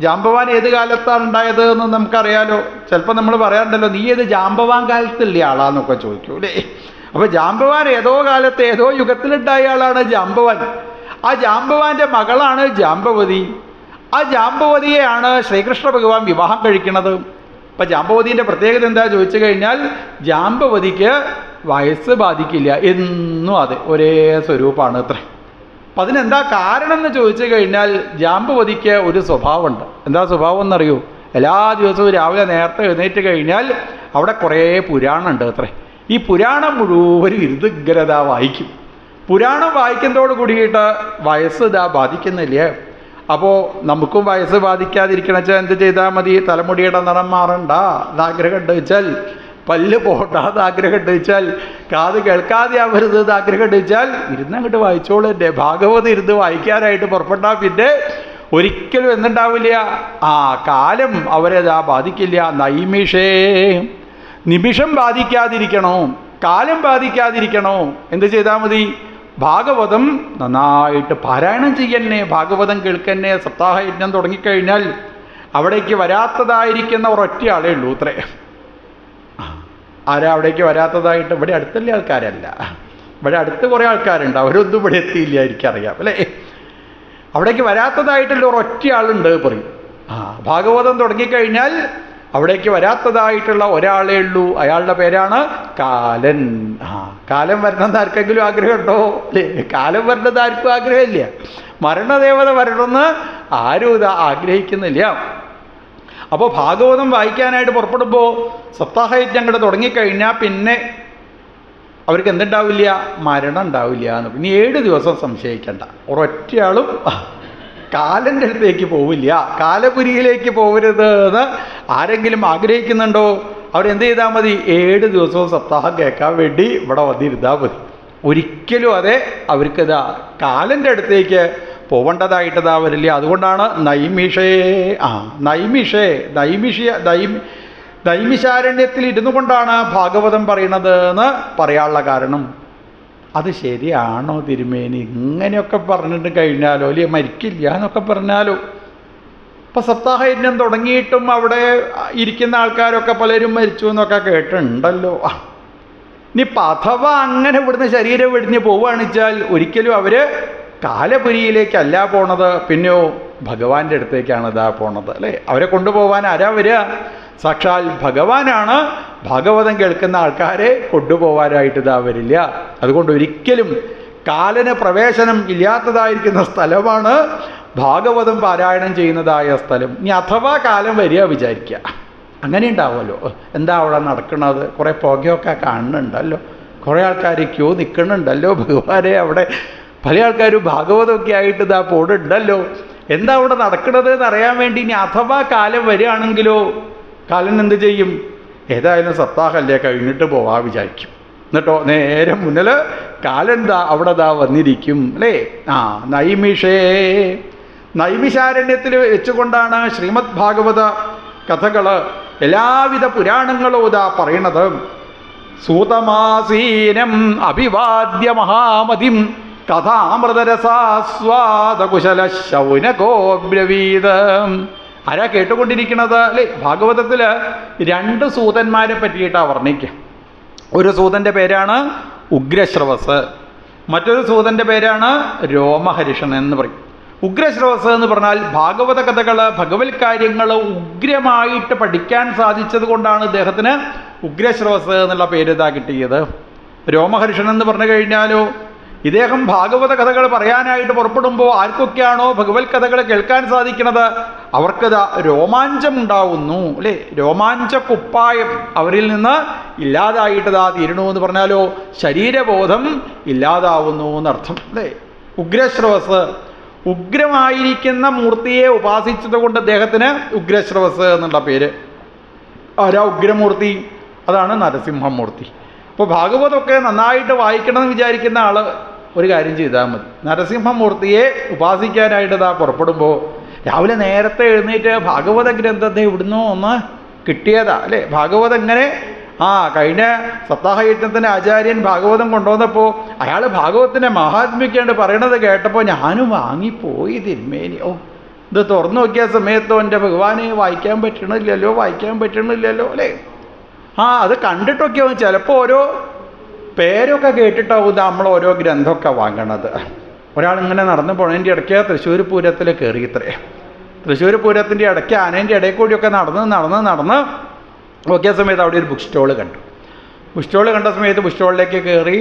ജാമ്പവാൻ ഏത് കാലത്താണ് ഉണ്ടായത് എന്ന് നമുക്കറിയാലോ. ചിലപ്പോൾ നമ്മൾ പറയാറുണ്ടല്ലോ നീ ഏത് ജാമ്പവാൻ കാലത്തില്ലേ ആളാന്നൊക്കെ ചോദിക്കൂ അല്ലേ? അപ്പോൾ ജാമ്പവാൻ ഏതോ കാലത്ത് ഏതോ യുഗത്തിലുണ്ടായ ആളാണ് ജാമ്പവാൻ. ആ ജാമ്പവാന്റെ മകളാണ് ജാമ്പവതി. ആ ജാമ്പവതിയെയാണ് ശ്രീകൃഷ്ണ ഭഗവാൻ വിവാഹം കഴിക്കുന്നത്. അപ്പം ജാമ്പവതിന്റെ പ്രത്യേകത എന്താ ചോദിച്ചു കഴിഞ്ഞാൽ ജാമ്പവതിക്ക് വയസ്സ് ബാധിക്കില്ല എന്നും അതെ ഒരേ സ്വരൂപമാണ് അത്ര. അപ്പം അതിനെന്താ കാരണം എന്ന് ചോദിച്ചു കഴിഞ്ഞാൽ ജാമ്പവതിക്ക് ഒരു സ്വഭാവമുണ്ട്. എന്താ സ്വഭാവം എന്നറിയൂ? എല്ലാ ദിവസവും രാവിലെ നേരത്തെ എഴുന്നേറ്റ് കഴിഞ്ഞാൽ അവിടെ കുറേ പുരാണമുണ്ട് അത്രേ. ഈ പുരാണം മുഴുവൻ ഇരുതുഗ്രത വായിക്കും. പുരാണം വായിക്കുന്നതോട് കൂടിയിട്ട് വയസ്സ് ഇതാ ബാധിക്കുന്നില്ലേ? അപ്പോൾ നമുക്കും വയസ്സ് ബാധിക്കാതിരിക്കണച്ചാൽ എന്ത് ചെയ്താൽ മതി? തലമുടിയുടെ നിറം മാറണ്ട. എന്നാഗ്രഹം ഉണ്ട് വെച്ചാൽ പല്ല് പോട്ടാത്ത ആഗ്രഹം ഉണ്ട് വെച്ചാൽ കാത് കേൾക്കാതെ ആവരുത് ആഗ്രഹം ഉണ്ട് വെച്ചാൽ ഇരുന്ന് അങ്ങോട്ട് വായിച്ചോളൂ എന്റെ. ഭാഗവത് ഇരുന്ന് വായിക്കാനായിട്ട് പുറപ്പെട്ടാൽ പിന്നെ ഒരിക്കലും എന്തുണ്ടാവില്ല. ആ കാലം അവരെ ആ ബാധിക്കില്ല. നൈമിഷേ നിമിഷം ബാധിക്കാതിരിക്കണോ? കാലം ബാധിക്കാതിരിക്കണോ? എന്ത് ചെയ്താൽ മതി? ഭാഗവതം നന്നായിട്ട് പാരായണം ചെയ്യന്നെ ഭാഗവതം കേൾക്കന്നെ സപ്താഹയജ്ഞം തുടങ്ങിക്കഴിഞ്ഞാൽ അവിടേക്ക് വരാത്തതായിരിക്കുന്ന ഒരൊറ്റ ആളേ ഉള്ളൂ അത്രേ ആരാ അവിടേക്ക് വരാത്തതായിട്ട്? ഇവിടെ അടുത്തുള്ള ആൾക്കാരല്ല. ഇവിടെ അടുത്ത് കുറേ ആൾക്കാരുണ്ട്. അവരൊന്നും ഇവിടെ എത്തിയില്ല എനിക്കറിയാം അല്ലേ? അവിടേക്ക് വരാത്തതായിട്ടുള്ള ഒരൊറ്റ ആളുണ്ട് പറയും. ആ ഭാഗവതം തുടങ്ങിക്കഴിഞ്ഞാൽ അവിടേക്ക് വരാത്തതായിട്ടുള്ള ഒരാളേ ഉള്ളൂ. അയാളുടെ പേരാണ് കാലൻ. ആ കാലം വരണമെന്ന് ആർക്കെങ്കിലും ആഗ്രഹമുണ്ടോ? അല്ലേ? കാലം വരണത് ആർക്കും ആഗ്രഹമില്ല. മരണദേവത വരണമെന്ന് ആരും ഇത് ആഗ്രഹിക്കുന്നില്ല. അപ്പോൾ ഭാഗവതം വായിക്കാനായിട്ട് പുറപ്പെടുമ്പോൾ സപ്താഹയജ്ഞങ്ങൾ തുടങ്ങിക്കഴിഞ്ഞാൽ പിന്നെ അവർക്ക് എന്തുണ്ടാവില്ല? മരണം ഉണ്ടാവില്ല എന്ന് ഇനി ഏഴ് ദിവസം സംശയിക്കണ്ട. ഒരൊറ്റയാളും കാലന്റെ അടുത്തേക്ക് പോവില്ല. കാലപുരിയിലേക്ക് പോകരുത് എന്ന് ആരെങ്കിലും ആഗ്രഹിക്കുന്നുണ്ടോ? അവരെന്ത് ചെയ്താൽ മതി? ഏഴ് ദിവസവും സപ്താഹം കേൾക്കാൻ വേണ്ടി ഇവിടെ വന്നിരുന്നാൽ മതി. ഒരിക്കലും അതെ അവർക്കിതാ കാലന്റെ അടുത്തേക്ക് പോവേണ്ടതായിട്ടതാ വരില്ല. അതുകൊണ്ടാണ് നൈമിഷേ ആ നൈമിഷേ നൈമിഷിയ നൈ നൈമിശാരണ്യത്തിൽ ഇരുന്നു കൊണ്ടാണ് ഭാഗവതം പറയണത് എന്ന് പറയാനുള്ള കാരണം. അത് ശരിയാണോ തിരുമേനി? ഇങ്ങനെയൊക്കെ പറഞ്ഞിട്ട് കഴിഞ്ഞാലോ? അല്ലെ മരിക്കില്ല എന്നൊക്കെ പറഞ്ഞാലോ? ഇപ്പം സപ്താഹയജ്ഞം തുടങ്ങിയിട്ടും അവിടെ ഇരിക്കുന്ന ആൾക്കാരൊക്കെ പലരും മരിച്ചു എന്നൊക്കെ കേട്ടിട്ടുണ്ടല്ലോ. ആ. ഇനിയിപ്പം അഥവാ അങ്ങനെ ഇവിടുന്ന് ശരീരം വെടിഞ്ഞ് പോവുകയാണെന്ന് വെച്ചാൽ ഒരിക്കലും അവർ കാലപുരിയിലേക്കല്ല പോണത് പിന്നെയോ ഭഗവാന്റെ അടുത്തേക്കാണ് ഇതാ പോണത് അല്ലേ? അവരെ കൊണ്ടുപോകാൻ ആരാ വരിക? സാക്ഷാൽ ഭഗവാനാണ്. ഭാഗവതം കേൾക്കുന്ന ആൾക്കാരെ കൊണ്ടുപോകാനായിട്ട് ഇതാ വരില്ല. അതുകൊണ്ട് ഒരിക്കലും കാലന് പ്രവേശനം ഇല്ലാത്തതായിരിക്കുന്ന സ്ഥലമാണ് ഭാഗവതം പാരായണം ചെയ്യുന്നതായ സ്ഥലം. ഇനി അഥവാ കാലം വരിക വിചാരിക്കുക അങ്ങനെ ഉണ്ടാവുമല്ലോ. എന്താ അവിടെ നടക്കുന്നത് കുറേ പുകയൊക്കെ കാണുന്നുണ്ടല്ലോ. കുറേ ആൾക്കാർ ക്യൂ നിൽക്കുന്നുണ്ടല്ലോ ഭഗവാനെ അവിടെ പല ആൾക്കാരും ഭാഗവതമൊക്കെ ആയിട്ട് ഇതാ പോടുണ്ടല്ലോ. എന്താ അവിടെ നടക്കുന്നത് എന്ന് അറിയാൻ വേണ്ടി ഇനി അഥവാ കാലം വരികയാണെങ്കിലോ കാലൻ എന്ത് ചെയ്യും? ഏതായാലും സപ്താഹല്ലേ കഴിഞ്ഞിട്ട് പോവാ വിചാരിക്കും. എന്നിട്ടോ നേരെ മുന്നിൽ കാലെന്താ അവിടെ ദാ വന്നിരിക്കും അല്ലേ? ആ നൈമിഷേ. നൈമിഷാരണ്യത്തിൽ വെച്ചുകൊണ്ടാണ് ശ്രീമദ് ഭാഗവത കഥകൾ എല്ലാവിധ പുരാണങ്ങളും ഇതാ പറയണത്. സൂതമാസീനം അഭിവാദ്യ മഹാമതിം. കഥാമൃതരസാസ്വാദകുശല ശൗനകോബ്രവീത് ആരാ കേട്ടുകൊണ്ടിരിക്കുന്നത് അല്ലേ ഭാഗവതത്തിൽ രണ്ട് സൂതന്മാരെ പറ്റിയിട്ടാണ് വർണിക്കുക ഒരു സൂതന്റെ പേരാണ് ഉഗ്രശ്രവസ്. മറ്റൊരു സൂതന്റെ പേരാണ് രോമഹരിഷൻ എന്ന് പറയും. ഉഗ്രശ്രവസ് എന്ന് പറഞ്ഞാൽ ഭാഗവത കഥകൾ ഭഗവത് കാര്യങ്ങൾ ഉഗ്രമായിട്ട് പഠിക്കാൻ സാധിച്ചത് കൊണ്ടാണ് ഇദ്ദേഹത്തിന് ഉഗ്രശ്രവസ് എന്നുള്ള പേര് ഇതാ കിട്ടിയത്. രോമഹർഷൻ എന്ന് പറഞ്ഞു കഴിഞ്ഞാലോ ഇദ്ദേഹം ഭാഗവത കഥകൾ പറയാനായിട്ട് പുറപ്പെടുമ്പോൾ ആർക്കൊക്കെയാണോ ഭഗവത് കഥകൾ കേൾക്കാൻ സാധിക്കുന്നത്? അവർക്കത് രോമാഞ്ചം ഉണ്ടാവുന്നു അല്ലേ? രോമാഞ്ച കുപ്പായം അവരിൽ നിന്ന് ഇല്ലാതായിട്ട് ഇതാ തീരണു എന്ന് പറഞ്ഞാലോ ശരീരബോധം ഇല്ലാതാവുന്നു എന്നർത്ഥം അല്ലേ? ഉഗ്രശ്രവസ്. ഉഗ്രമായിരിക്കുന്ന മൂർത്തിയെ ഉപാസിച്ചത് കൊണ്ട് അദ്ദേഹത്തിന് ഉഗ്രശ്രവസ് എന്നുള്ള പേര്. ആരാ ഉഗ്രമൂർത്തി? അതാണ് നരസിംഹമൂർത്തി. അപ്പോൾ ഭാഗവതമൊക്കെ നന്നായിട്ട് വായിക്കണമെന്ന് വിചാരിക്കുന്ന ആൾ ഒരു കാര്യം ചെയ്താൽ മതി. നരസിംഹമൂർത്തിയെ ഉപാസിക്കാനായിട്ട് ഇതാ പുറപ്പെടുമ്പോൾ രാവിലെ നേരത്തെ എഴുന്നേറ്റ് ഭാഗവത ഗ്രന്ഥത്തെ ഇവിടുന്ന് ഒന്ന് കിട്ടിയതാ അല്ലേ? ഭാഗവതം എങ്ങനെ? ആ കഴിഞ്ഞ സപ്താഹയജ്ഞത്തിന്റെ ആചാര്യൻ ഭാഗവതം കൊണ്ടുവന്നപ്പോൾ അയാൾ ഭാഗവത്തിന്റെ മഹാത്മ്യൊക്കെയാണ് പറയണത് കേട്ടപ്പോൾ ഞാനും വാങ്ങിപ്പോയി തിരുമേനി. ഓ ഇത് തുറന്നു നോക്കിയ സമയത്തോ എന്റെ ഭഗവാനെ വായിക്കാൻ പറ്റണില്ലല്ലോ വായിക്കാൻ പറ്റണില്ലല്ലോ അല്ലേ? ആ അത് കണ്ടിട്ടൊക്കെ ചിലപ്പോൾ ഓരോ പേരൊക്കെ കേട്ടിട്ടാവും നമ്മൾ ഓരോ ഗ്രന്ഥമൊക്കെ വാങ്ങണത്. ഒരാൾ ഇങ്ങനെ നടന്നു പോണതിന്റെ ഇടയ്ക്ക് തൃശ്ശൂർ പൂരത്തിൽ കയറി ഇത്രേ. തൃശ്ശൂർ പൂരത്തിന്റെ ഇടയ്ക്ക് ആനേന്റെ ഇടയിൽ കൂടിയൊക്കെ നടന്ന് നടന്ന് നടന്ന് നോക്കിയ സമയത്ത് അവിടെ ഒരു ബുക്ക് സ്റ്റോൾ കണ്ടു. ബുക്ക് സ്റ്റോൾ കണ്ട സമയത്ത് ബുക്ക് സ്റ്റോളിലേക്ക് കയറി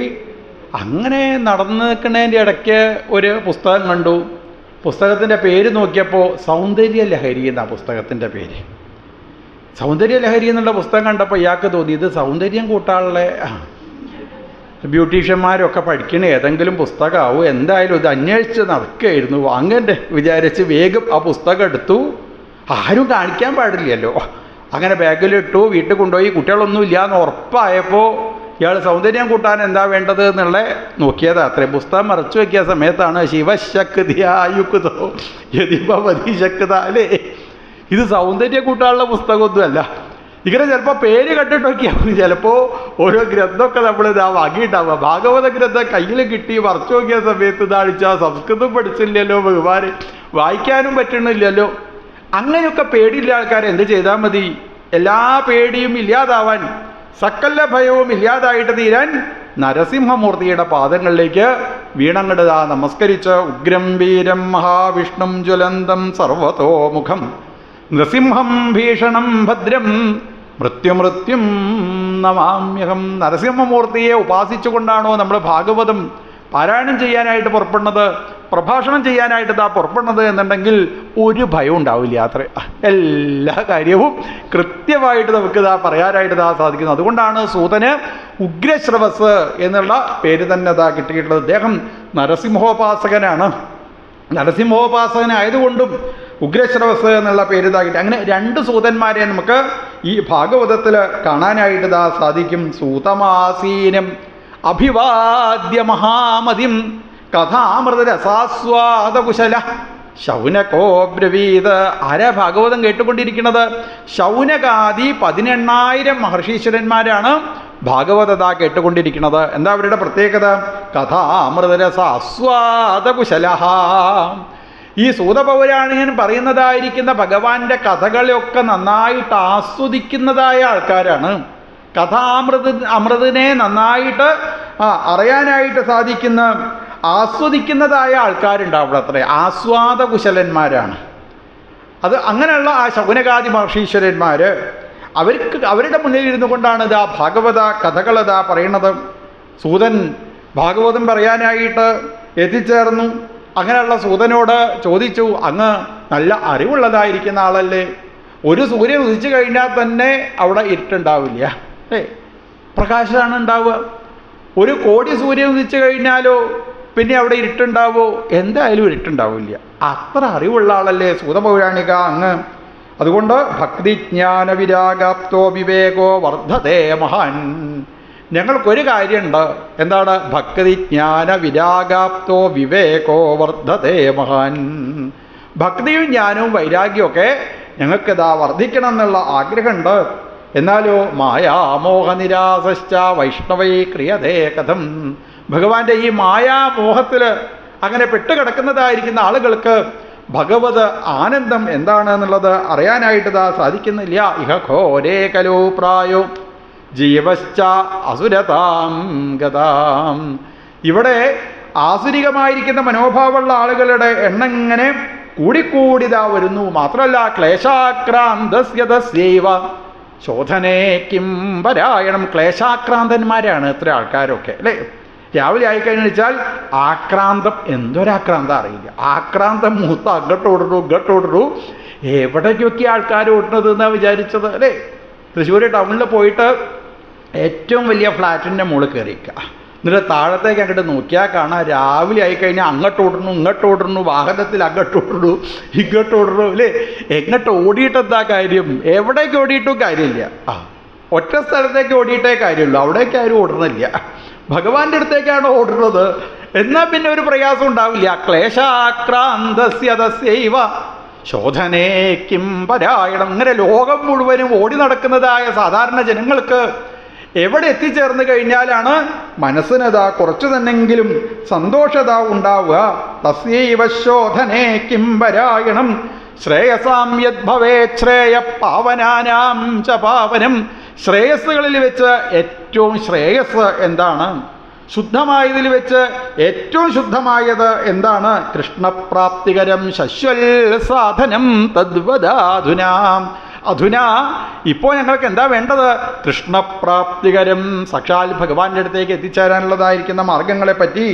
അങ്ങനെ നടന്നു നിൽക്കുന്നതിന്റെ ഇടയ്ക്ക് ഒരു പുസ്തകം കണ്ടു. പുസ്തകത്തിന്റെ പേര് നോക്കിയപ്പോൾ സൗന്ദര്യ ലഹരി എന്നാണ് പുസ്തകത്തിന്റെ പേര്. സൗന്ദര്യ ലഹരി എന്നുള്ള പുസ്തകം കണ്ടപ്പോൾ ഇയാൾക്ക് തോന്നി ഇത് സൗന്ദര്യം കൂട്ടാനുള്ള ബ്യൂട്ടീഷ്യന്മാരൊക്കെ പഠിക്കണ ഏതെങ്കിലും പുസ്തകമാവും എന്തായാലും ഇത് അന്വേഷിച്ച് നടക്കുകയായിരുന്നു. അങ്ങനെ വിചാരിച്ച് വേഗം ആ പുസ്തകം എടുത്തു. ആരും കാണിക്കാൻ പാടില്ലല്ലോ. അങ്ങനെ ബാഗിലിട്ടു വീട്ടിൽ കൊണ്ടുപോയി. കുട്ടികളൊന്നും ഇല്ല എന്ന് ഉറപ്പായപ്പോൾ ഇയാൾ സൗന്ദര്യം കൂട്ടാൻ എന്താ വേണ്ടത് എന്നുള്ള നോക്കിയതാ. അത്രേ പുസ്തകം മറച്ചു വെക്കിയ സമയത്താണ് ശിവശക്തിയായുക്കുതോ യതിപതി ശക്ത അല്ലേ ഇത് സൗന്ദര്യം കൂട്ടാനുള്ള പുസ്തകമൊന്നുമല്ല. ഇങ്ങനെ ചിലപ്പോൾ പേര് കണ്ടിട്ടൊക്കെയാവും ചിലപ്പോൾ ഓരോ ഗ്രന്ഥമൊക്കെ നമ്മൾ ഇതാ വാങ്ങിയിട്ടാവുക ഭാഗവത ഗ്രന്ഥം കയ്യിൽ കിട്ടി മറച്ചു നോക്കിയ സമയത്ത് ഇതാളിച്ച സംസ്കൃതം പഠിച്ചില്ലല്ലോ ഭഗവാന് വായിക്കാനും പറ്റണില്ലല്ലോ. അങ്ങനെയൊക്കെ പേടിയില്ല ആൾക്കാർ എന്ത് ചെയ്താൽ മതി? എല്ലാ പേടിയും ഇല്ലാതാവാൻ സകല ഭയവും ഇല്ലാതായിട്ട് തീരാൻ നരസിംഹമൂർത്തിയുടെ പാദങ്ങളിലേക്ക് വീണങ്ങടുക നമസ്കരിച്ച ഉഗ്രം വീരം മഹാവിഷ്ണും ജ്വലന്തം സർവതോമുഖം. നൃസിംഹം ഭീഷണം ഭദ്രം മൃത്യുമൃത്യും നമാമ്യഹം നരസിംഹമൂർത്തിയെ ഉപാസിച്ചുകൊണ്ടാണോ നമ്മൾ ഭാഗവതം പാരായണം ചെയ്യാനായിട്ട് പുറപ്പെടുന്നത്? പ്രഭാഷണം ചെയ്യാനായിട്ട് ഇതാ പുറപ്പെടുന്നത് എന്നുണ്ടെങ്കിൽ ഒരു ഭയം ഉണ്ടാവില്ല. അത്ര. എല്ലാ കാര്യവും കൃത്യമായിട്ട് നമുക്ക് ഇതാ പറയാനായിട്ട് ഇതാ സാധിക്കുന്നു അതുകൊണ്ടാണ് സൂതന് ഉഗ്രശ്രവസ് എന്നുള്ള പേര് തന്നെ ഇതാ കിട്ടിയിട്ടുള്ളത്. അദ്ദേഹം നരസിംഹോപാസകനാണ്. നരസിംഹോപാസകനായതുകൊണ്ടും ഉഗ്രശ്രവസ് എന്നുള്ള പേര് ഇതാക്കിയിട്ട് അങ്ങനെ രണ്ട് സൂതന്മാരെ നമുക്ക് ഈ ഭാഗവതത്തിൽ കാണാനായിട്ട് ഇതാ സാധിക്കും. സൂതമാസീനം അഭിവാദ്യ മഹാമതിം കഥാമൃതരസാസ്വാദകുശല. ശൗനകോ ബ്രവീത് ആരാ ഭാഗവതം കേട്ടുകൊണ്ടിരിക്കുന്നത്? ശൗനകാദി പതിനെണ്ണായിരം മഹർഷീശ്വരന്മാരാണ് ഭാഗവതത കേട്ടുകൊണ്ടിരിക്കുന്നത്. എന്താ അവരുടെ പ്രത്യേകത? കഥാമൃതരസ അസ്വാദകുശല ഈ സൂതപൗരാണികൻ പറയുന്നതായിരിക്കുന്ന ഭഗവാന്റെ കഥകളെയൊക്കെ നന്നായിട്ട് ആസ്വദിക്കുന്നതായ ആൾക്കാരാണ്. കഥാമൃത അമൃതിനെ നന്നായിട്ട് അറിയാനായിട്ട് സാധിക്കുന്ന ആസ്വദിക്കുന്നതായ ആൾക്കാരുണ്ടാവും അത്രേ. ആസ്വാദകുശലന്മാരാണ്. അത് അങ്ങനെയുള്ള ആ ശകുനകാതി മഹർഷീശ്വരന്മാർ അവർക്ക് അവരുടെ മുന്നിൽ ഇരുന്നു കൊണ്ടാണ് ഇതാ ഭാഗവത കഥകളതാ പറയണത്. സൂതൻ ഭാഗവതം പറയാനായിട്ട് എത്തിച്ചേർന്നു. അങ്ങനെയുള്ള സൂതനോട് ചോദിച്ചു അങ്ങ് നല്ല അറിവുള്ളതായിരിക്കുന്ന ആളല്ലേ? ഒരു സൂര്യൻ ഉദിച്ചു കഴിഞ്ഞാൽ തന്നെ അവിടെ ഇരുട്ടുണ്ടാവില്ല. ഏ പ്രകാശമാണ് ഉണ്ടാവുക. ഒരു കോടി സൂര്യൻ ഉദിച്ചു കഴിഞ്ഞാലോ പിന്നെ അവിടെ ഇരുട്ടുണ്ടാവോ? എന്തായാലും ഇരുട്ടുണ്ടാവില്ല. അത്ര അറിവുള്ള ആളല്ലേ സൂതപൗരാണിക അങ്ങ്? അതുകൊണ്ട് ഭക്തിജ്ഞാന വിരാഗാപ്തോ വിവേകോ വർദ്ധതേ മഹാൻ. ഞങ്ങൾക്കൊരു കാര്യമുണ്ട്. എന്താണ്? ഭക്തി ജ്ഞാന വിരാഗാപ്തോ വിവേകോ വർദ്ധതേ മഹാൻ. ഭക്തിയും ജ്ഞാനവും വൈരാഗ്യമൊക്കെ ഞങ്ങൾക്കിതാ വർദ്ധിക്കണം എന്നുള്ള ആഗ്രഹമുണ്ട്. എന്നാലോ മായാമോഹനിരാശ്ച വൈഷ്ണവൈ ക്രിയതേ കഥം. ഭഗവാന്റെ ഈ മായാമോഹത്തിൽ അങ്ങനെ പെട്ടുകിടക്കുന്നതായിരിക്കുന്ന ആളുകൾക്ക് ഭഗവത് ആനന്ദം എന്താണ് എന്നുള്ളത് അറിയാനായിട്ട് ഇതാ സാധിക്കുന്നില്ല. ഇഹ ഘോരേ കലോ പ്രായോ. ജീവശ്ച അസുരതാം ഗതാം. ഇവിടെ ആസുരികമായിരിക്കുന്ന മനോഭാവമുള്ള ആളുകളുടെ എണ്ണം ഇങ്ങനെ കൂടിക്കൂടിതാ വരുന്നു. മാത്രമല്ല ക്ലേശാക്രാന്തസ്യതസ്യൈവ ശോധനേ കിം പരായണം. ക്ലേശാക്രാന്തന്മാരാണ് ഇത്ര ആൾക്കാരൊക്കെ അല്ലേ? രാവിലെ ആയിക്കഴിഞ്ഞു വെച്ചാൽ ആക്രാന്തം എന്തൊരാക്രാന്തം അറിയില്ല. ആക്രാന്തം മൂത്ത അങ്ങോട്ട് ഓടുന്നു ഇങ്ങോട്ട് ഓടുന്നു. എവിടേക്കൊക്കെ ആൾക്കാർ ഓടുന്നത് എന്നാണ് വിചാരിച്ചത്? അല്ലേ? തൃശ്ശൂർ ടൗണിൽ പോയിട്ട് ഏറ്റവും വലിയ ഫ്ലാറ്റിന്റെ മുകളിൽ കയറിക്കുക എന്നിട്ട് താഴത്തേക്ക് അങ്ങോട്ട് നോക്കിയാൽ കാണാം രാവിലെ ആയിക്കഴിഞ്ഞാൽ അങ്ങോട്ട് ഓടുന്നു ഇങ്ങോട്ട് ഓടുന്നു വാഹനത്തിൽ അങ്ങോട്ട് ഓടുന്നു ഇങ്ങോട്ട് ഓടുന്നു അല്ലേ? എങ്ങോട്ട് ഓടിയിട്ട് എന്താ കാര്യം? എവിടേക്ക് ഓടിയിട്ടും കാര്യമില്ല. ആ ഒറ്റ സ്ഥലത്തേക്ക് ഓടിയിട്ടേ കാര്യമുള്ളൂ. അവിടേക്ക് ആരും ഓടുന്നില്ല. ഭഗവാന്റെ അടുത്തേക്കാണ് ഓടുന്നത്. എന്നാൽ പിന്നെ ഒരു പ്രയാസം ഉണ്ടാവില്ല. ക്ലേശാക്രാന്തസ്യതസ്യൈവ ശോധനേ പരായണം. ഇങ്ങനെ ലോകം മുഴുവനും ഓടി നടക്കുന്നതായ സാധാരണ ജനങ്ങൾക്ക് എവിടെ എത്തിച്ചേർന്ന് കഴിഞ്ഞാലാണ് മനസ്സിനതാ കുറച്ചു തന്നെങ്കിലും സന്തോഷത ഉണ്ടാവുക. തസ്യൈവ ശോധനേ കിംബരായണം ശ്രേയസാം യദ്ഭവേ ശ്രേയ പാവനാനാം ച പാവനം. ശ്രേയസ്സുകളിൽ വെച്ച് ഏറ്റവും ശ്രേയസ് എന്താണ്? ശുദ്ധമായതിൽ വെച്ച് ഏറ്റവും ശുദ്ധമായത് എന്താണ്? കൃഷ്ണപ്രാപ്തികരം ശശ്വൽ സാധനം തദ്വദാധുനാം. അധുന ഇപ്പോൾ ഞങ്ങൾക്ക് എന്താ വേണ്ടത്? കൃഷ്ണപ്രാപ്തികരം സാക്ഷാൽ ഭഗവാന്റെ അടുത്തേക്ക് എത്തിച്ചേരാനുള്ളതായിരിക്കുന്ന മാർഗങ്ങളെ പറ്റി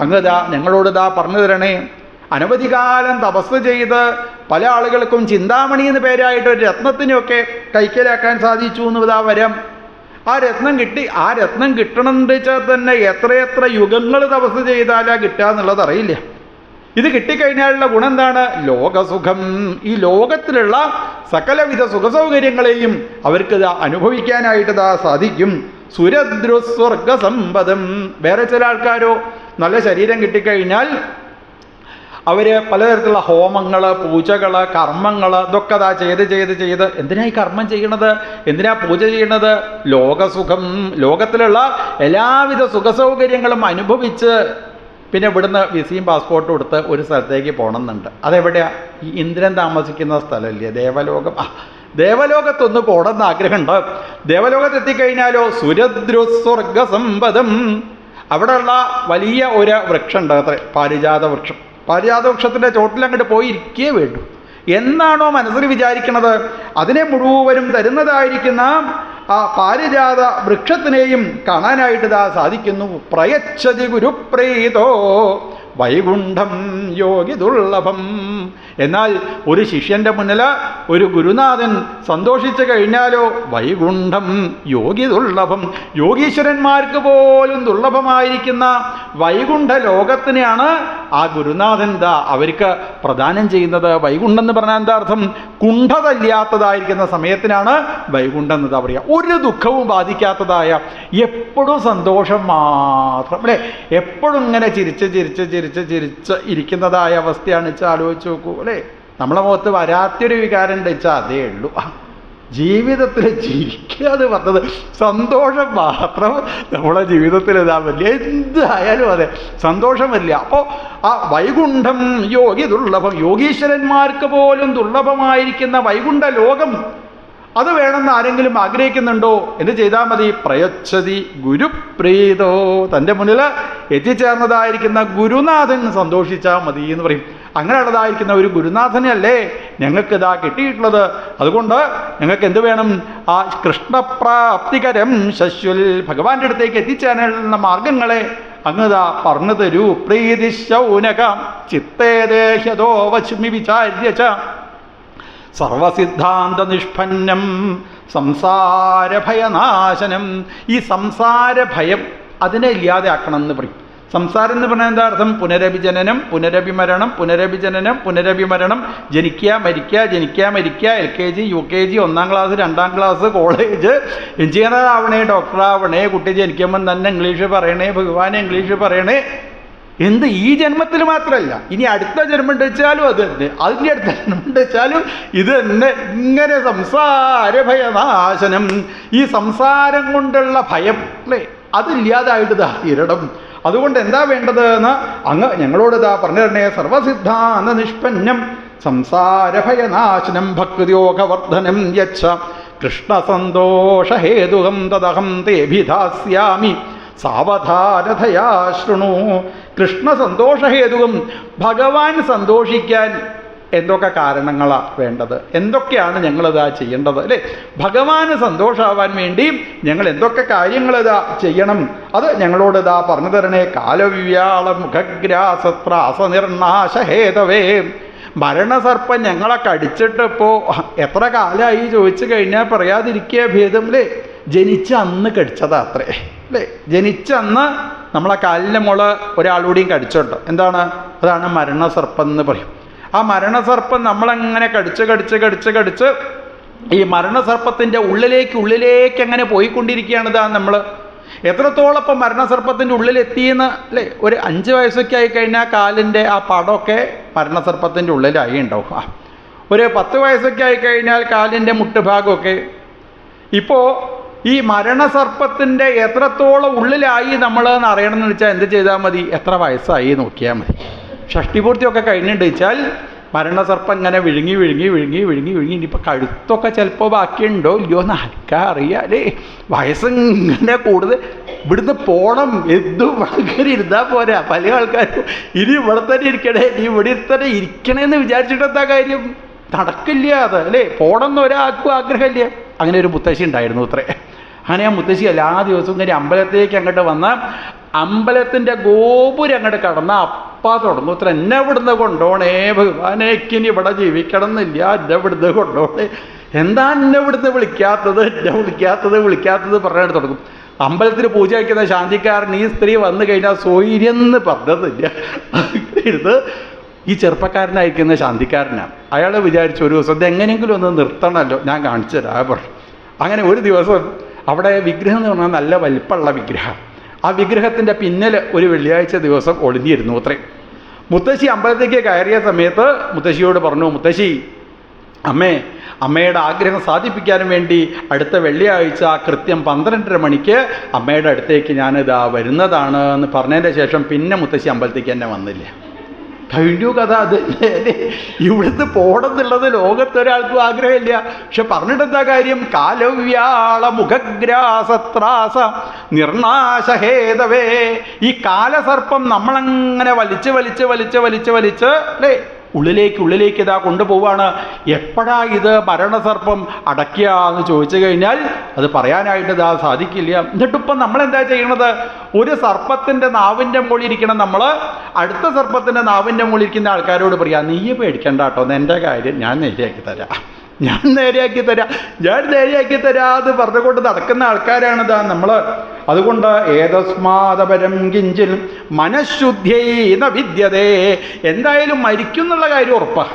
അങ്ങ് ഞങ്ങളോട് ഇതാ പറഞ്ഞു തരണേ. അനവധി കാലം തപസ് ചെയ്ത് പല ആളുകൾക്കും ചിന്താമണി എന്ന് പേരായിട്ട് ഒരു രത്നത്തിനെയൊക്കെ കൈക്കലാക്കാൻ സാധിച്ചു എന്ന് ഇതാ വരം. ആ രത്നം കിട്ടി ആ രത്നം കിട്ടണമെന്ന് വെച്ചാൽ തന്നെ എത്രയെത്ര യുഗങ്ങൾ തപസ് ചെയ്താലാ കിട്ടുക എന്നുള്ളത് അറിയില്ല. ഇത് കിട്ടിക്കഴിഞ്ഞാലുള്ള ഗുണം എന്താണ്? ലോകസുഖം. ഈ ലോകത്തിലുള്ള സകലവിധ സുഖസൗകര്യങ്ങളെയും അവർക്ക് അനുഭവിക്കാനായിട്ട് ഇതാ സാധിക്കും. സുരദ്രുസ്വർഗസമ്പദം. വേറെ ചില ആൾക്കാരോ നല്ല ശരീരം കിട്ടിക്കഴിഞ്ഞാൽ അവർ പലതരത്തിലുള്ള ഹോമങ്ങൾ പൂജകൾ കർമ്മങ്ങൾ ഇതൊക്കെ അതാ ചെയ്ത് ചെയ്ത് ചെയ്ത്. എന്തിനാ ഈ കർമ്മം ചെയ്യണത്? എന്തിനാ പൂജ ചെയ്യണത്? ലോകസുഖം ലോകത്തിലുള്ള എല്ലാവിധ സുഖസൗകര്യങ്ങളും അനുഭവിച്ച് പിന്നെ ഇവിടുന്ന് വിസയും പാസ്പോർട്ടും എടുത്ത് ഒരു സ്ഥലത്തേക്ക് പോകണമെന്നുണ്ട് അതെവിടെയാ? ഈ ഇന്ദ്രൻ താമസിക്കുന്ന സ്ഥലമല്ലേ? ദേവലോകം. ആ ദേവലോകത്തൊന്ന് പോകണമെന്ന് ആഗ്രഹമുണ്ട്. ദേവലോകത്ത് എത്തിക്കഴിഞ്ഞാലോ സുരദ്രുസ്വർഗസമ്പദം. അവിടെയുള്ള വലിയ ഒരു വൃക്ഷമുണ്ട് അത്ര പാരിജാത വൃക്ഷം. പാരിജാത ചോട്ടിലങ്ങോട്ട് പോയി ഇരിക്കേ വേണ്ടു. എന്നാണോ മനസ്സിൽ വിചാരിക്കുന്നത് അതിനെ മുഴുവനും തരുന്നതായിരിക്കുന്ന ആ പാരിജാത വൃക്ഷത്തിനെയും കാണാനായിട്ട് ഇതാ സാധിക്കുന്നു. പ്രയച്ഛതി ഗുരുപ്രീതോ വൈകുണ്ഠം യോഗി ദുർലഭം. എന്നാൽ ഒരു ശിഷ്യന്റെ മുന്നിൽ ഒരു ഗുരുനാഥൻ സന്തോഷിച്ചു കഴിഞ്ഞാലോ? വൈകുണ്ഠം യോഗി ദുർലഭം യോഗീശ്വരന്മാർക്ക് പോലും ദുർലഭമായിരിക്കുന്ന വൈകുണ്ഠ ലോകത്തിനെയാണ് ആ ഗുരുനാഥൻ എന്താ അവർക്ക് പ്രദാനം ചെയ്യുന്നത്. വൈകുണ്ഠം എന്ന് പറഞ്ഞാൽ എന്താ അർത്ഥം? കുണ്ഠതല്ലാത്തതായിരിക്കുന്ന സമയത്തിനാണ് വൈകുണ്ഠം എന്ന് പറയുക. ഒരു ദുഃഖവും ബാധിക്കാത്തതായ എപ്പോഴും സന്തോഷം മാത്രം അല്ലേ? എപ്പോഴും ഇങ്ങനെ ചിരിച്ച് ചിരിച്ച് ചിരിച്ച് ചിരിച്ച് ഇരിക്കുന്നതായ അവസ്ഥയാണ്. വെച്ച് ആലോചിച്ച് നോക്കൂ. അല്ലേ? നമ്മളെ മുഖത്ത് വരാത്തൊരു വികാരം വെച്ചാൽ അതേ ഉള്ളൂ. ജീവിതത്തിൽ ജീവിക്കാതെ എന്ന് പറഞ്ഞത് സന്തോഷം മാത്രം നമ്മളെ ജീവിതത്തിൽ ഇതാ വലിയ എന്തായാലും അതെ സന്തോഷമല്ല അപ്പോൾ ആ വൈകുണ്ഠം യോഗി ദുർലഭം. യോഗീശ്വരന്മാർക്ക് പോലും ദുർലഭമായിരിക്കുന്ന വൈകുണ്ഠ ലോകം അത് വേണമെന്ന് ആരെങ്കിലും ആഗ്രഹിക്കുന്നുണ്ടോ എന്ന് ചെയ്താൽ മതി. പ്രയച്ഛതി ഗുരുപ്രീതോ. തന്റെ മുന്നിൽ എത്തിച്ചേർന്നതായിരിക്കുന്ന ഗുരുനാഥൻ സന്തോഷിച്ചാൽ മതി എന്ന് പറയും. അങ്ങനെയുള്ളതായിരിക്കുന്ന ഒരു ഗുരുനാഥനല്ലേ ഞങ്ങൾക്ക് ഇതാ കിട്ടിയിട്ടുള്ളത്. അതുകൊണ്ട് ഞങ്ങൾക്ക് എന്ത് വേണം? ആ കൃഷ്ണപ്രാപ്തികരം ശശ്വൽ ഭഗവാന്റെ അടുത്തേക്ക് എത്തിച്ചേരാനുള്ള മാർഗങ്ങളെ അങ്ങതാ പറഞ്ഞു തരൂ പ്രീതി ശൗനകം ചിത്തേദേഹ്യതോ വശുമി വിചാര്യ ച സർവസിദ്ധാന്ത നിഷ്പന്നം സംസാരഭയനാശനം. ഈ സംസാരഭയം അതിനെ ഇല്ലാതെയാക്കണം എന്ന് പറയും. സംസാരം എന്ന് പറഞ്ഞാൽ എന്താ അർത്ഥം? പുനരഭിജനനം പുനരഭിമരണം പുനരഭിജനനം പുനരഭിമരണം. ജനിക്കുക മരിക്കുക ജനിക്കുക മരിക്കുക L K G U K G ഒന്നാം ക്ലാസ് രണ്ടാം ക്ലാസ് കോളേജ്. എഞ്ചിനീയർ ആവണേ ഡോക്ടർ ആവണേ കുട്ടി ജനിക്കുമ്പം തന്നെ ഇംഗ്ലീഷ് പറയണേ ഭഗവാനെ ഇംഗ്ലീഷ് പറയണേ. എന്ത് ഈ ജന്മത്തിൽ മാത്രമല്ല ഇനി അടുത്ത ജന്മം വെച്ചാലും അത് തന്നെ. അതിന്റെ അടുത്ത ജന്മം വെച്ചാലും ഇത് തന്നെ. ഇങ്ങനെ സംസാര ഭയനാശനം. ഈ സംസാരം കൊണ്ടുള്ള ഭയം അതില്ലാതായിട്ട് ഇതാ തീരണം. അതുകൊണ്ട് എന്താ വേണ്ടത് എന്ന് അങ്ങ് ഞങ്ങളോട് ഇതാ പറഞ്ഞു തരണേ. സർവസിദ്ധാന്ത നിഷ്പന്നം സംസാരഭയനാശനം ഭക്തിയോഗവർദ്ധനം യച്ഛ കൃഷ്ണസന്തോഷഹേതുകം തദഹം തേഭിധാസ്യാമി. സാവധാനതയാ ശൃണു. കൃഷ്ണ സന്തോഷഹേതുവും ഭഗവാൻ സന്തോഷിക്കാൻ എന്തൊക്കെ കാരണങ്ങളാണ് വേണ്ടത്? എന്തൊക്കെയാണ് ഞങ്ങളിതാ ചെയ്യേണ്ടത്? അല്ലേ? ഭഗവാന് സന്തോഷമാവാൻ വേണ്ടി ഞങ്ങൾ എന്തൊക്കെ കാര്യങ്ങളിതാ ചെയ്യണം? അത് ഞങ്ങളോട് ഇതാ പറഞ്ഞു തരണേ. കാലവ്യാള മുഖഗ്രാസത്രാസ നിർണാശഹേതവേ മരണസർപ്പം ഞങ്ങളെ കടിച്ചിട്ട് ഇപ്പോൾ എത്ര കാലമായി ചോദിച്ചു കഴിഞ്ഞാൽ പറയാതിരിക്കുക ഭേദം അല്ലേ? ജനിച്ച അന്ന് കടിച്ചതാ അത്രേ. അല്ലേ? ജനിച്ച അന്ന് നമ്മളെ കാലിന്റെ മുള ഒരാളുകൂടിയും കടിച്ചോട്ടോ. എന്താണ്? അതാണ് മരണസർപ്പം എന്ന് പറയും. ആ മരണസർപ്പം നമ്മളങ്ങനെ കടിച്ച് കടിച്ച് കടിച്ച് കടിച്ച് ഈ മരണസർപ്പത്തിന്റെ ഉള്ളിലേക്ക് ഉള്ളിലേക്ക് എങ്ങനെ പോയിക്കൊണ്ടിരിക്കുകയാണ് ഇതാ നമ്മൾ എത്രത്തോളം ഇപ്പം മരണസർപ്പത്തിന്റെ ഉള്ളിലെത്തിയെന്ന് അല്ലേ? ഒരു അഞ്ച് വയസ്സൊക്കെ ആയിക്കഴിഞ്ഞാൽ കാലിന്റെ ആ പടമൊക്കെ മരണസർപ്പത്തിന്റെ ഉള്ളിലായി ഉണ്ടാവും. ആ. ഒരു പത്ത് വയസ്സൊക്കെ ആയിക്കഴിഞ്ഞാൽ കാലിന്റെ മുട്ടുഭാഗമൊക്കെ. ഇപ്പോൾ ഈ മരണസർപ്പത്തിന്റെ എത്രത്തോളം ഉള്ളിലായി നമ്മൾ എന്ന് അറിയണമെന്ന് വെച്ചാൽ എന്ത് ചെയ്താൽ മതി? എത്ര വയസ്സായി നോക്കിയാൽ മതി. ഷഷ്ടിപൂർത്തിയൊക്കെ കഴിഞ്ഞിട്ട് വെച്ചാൽ മരണസർപ്പം ഇങ്ങനെ വിഴുങ്ങി വിഴുങ്ങി വിഴുങ്ങി വിഴുങ്ങി വിഴുങ്ങി. ഇനിയിപ്പോൾ കഴുത്തൊക്കെ ചിലപ്പോൾ ബാക്കിയുണ്ടോ? ഇല്ലയോ എന്ന് ആർക്കാ അറിയാലേ വയസ്സിങ്ങനെ കൂടുതൽ. ഇവിടുന്ന് പോണം. എന്തും അങ്ങനെ ഇരുന്നാൽ പോരാ. പല ആൾക്കാരും ഇനി ഇവിടെ തന്നെ ഇരിക്കണേ. ഇനി ഇവിടെ തന്നെ ഇരിക്കണേന്ന് വിചാരിച്ചിട്ട് എന്താ കാര്യം? നടക്കില്ല അത് അല്ലേ? പോണം എന്ന് ഒരാൾക്കും ആഗ്രഹമില്ല. അങ്ങനെ ഒരു മുത്തശ്ശി ഉണ്ടായിരുന്നു അത്രേ. അങ്ങനെ ആ മുത്തശ്ശി എല്ലാ ദിവസവും കഴിഞ്ഞ് അമ്പലത്തിലേക്ക് അങ്ങോട്ട് വന്ന് അമ്പലത്തിന്റെ ഗോപുരം അങ്ങോട്ട് കടന്ന അപ്പ തുടങ്ങും. ഇത്ര എന്നെ ഇവിടുന്ന് കൊണ്ടോണേ ഭഗവാനേക്കിനി ഇവിടെ ജീവിക്കണം എന്നില്ല എന്നെ ഇവിടുന്ന് കൊണ്ടോണേ. എന്താ എന്നെ ഇവിടുന്ന് വിളിക്കാത്തത്? എന്നെ വിളിക്കാത്തത് വിളിക്കാത്തത് പറയാൻ തുടങ്ങും. അമ്പലത്തിൽ പൂജ വയ്ക്കുന്ന ശാന്തിക്കാരൻ ഈ സ്ത്രീ വന്നു കഴിഞ്ഞാൽ സ്വൈര്യന്ന് പറഞ്ഞതില്ല. ഇത് ഈ ചെറുപ്പക്കാരനായിരിക്കുന്ന ശാന്തിക്കാരനാണ് അയാളെ വിചാരിച്ചു ഒരു ദിവസം ഇത് എങ്ങനെയെങ്കിലും ഒന്ന് നിർത്തണമല്ലോ. ഞാൻ കാണിച്ചു തരാം പറഞ്ഞു. അങ്ങനെ ഒരു ദിവസം അവിടെ വിഗ്രഹം എന്ന് പറഞ്ഞാൽ നല്ല വലിപ്പമുള്ള വിഗ്രഹം. ആ വിഗ്രഹത്തിന്റെ പിന്നിൽ ഒരു വെള്ളിയാഴ്ച ദിവസം ഒളിഞ്ഞിരുന്നു അത്രയും മുത്തശ്ശി അമ്പലത്തേക്ക് കയറിയ സമയത്ത് മുത്തശ്ശിയോട് പറഞ്ഞു മുത്തശ്ശി അമ്മേ അമ്മയുടെ ആഗ്രഹം സാധിപ്പിക്കാനും വേണ്ടി അടുത്ത വെള്ളിയാഴ്ച കൃത്യം പന്ത്രണ്ടര മണിക്ക് അമ്മയുടെ അടുത്തേക്ക് ഞാനിതാ വരുന്നതാണ് എന്ന് പറഞ്ഞതിന്റെ ശേഷം പിന്നെ മുത്തശ്ശി അമ്പലത്തേക്ക് തന്നെ വന്നില്ല. കഴിഞ്ഞു കഥ അത്. ഇവിടുന്ന് പോണെന്നുള്ളത് ലോകത്തൊരാൾക്കും ആഗ്രഹമില്ല. പക്ഷെ പറഞ്ഞിട്ടെന്താ കാര്യം? കാലവ്യാള മുഖഗ്രാസത്രാസ നിർണാശഹേതവേ ഈ കാലസർപ്പം നമ്മളങ്ങനെ വലിച്ച് വലിച്ച് വലിച്ച് വലിച്ച് വലിച്ച് അല്ലേ? ഉള്ളിലേക്ക് ഉള്ളിലേക്ക് ഇതാ കൊണ്ടുപോവാണ്. എപ്പോഴാ ഇത് മരണസർപ്പം അടയ്ക്കുക എന്ന് ചോദിച്ചു കഴിഞ്ഞാൽ അത് പറയാനായിട്ട് ഇതാ സാധിക്കില്ല. എന്നിട്ടിപ്പം നമ്മളെന്താ ചെയ്യണത്? ഒരു സർപ്പത്തിന്റെ നാവിന്റെ മുകളിൽ ഇരിക്കണം നമ്മൾ അടുത്ത സർപ്പത്തിന്റെ നാവിന്റെ മുകളിൽ ഇരിക്കുന്ന ആൾക്കാരോട് പറയാം നീ പേടിക്കണ്ട കേട്ടോ എന്റെ കാര്യം ഞാൻ നേരെയാക്കി തരാം. ഞാൻ നേരെയാക്കി തരാം. ഞാൻ നേരെയാക്കി തരാ എന്ന് പറഞ്ഞുകൊണ്ട് നടക്കുന്ന ആൾക്കാരാണിതാ നമ്മൾ അതുകൊണ്ട് ഏതസ്മാതപരം കിഞ്ചിൽ മനഃശുദ്ധ്യൈന വിദ്യതേ. എന്തായാലും മരിക്കുന്നുള്ള കാര്യം ഉറപ്പാണ്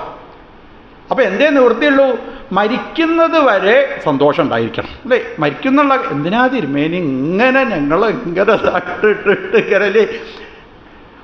അപ്പോൾ എന്തേ നിവൃത്തിയുള്ളൂ? മരിക്കുന്നത് വരെ സന്തോഷം ഉണ്ടായിരിക്കണം. അല്ലേ? മരിക്കുന്നുള്ള എന്തിനാ തിരുമേനി ഇങ്ങനെ ഞങ്ങൾ ഇങ്ങനെ തട്ടിട്ടിട്ട്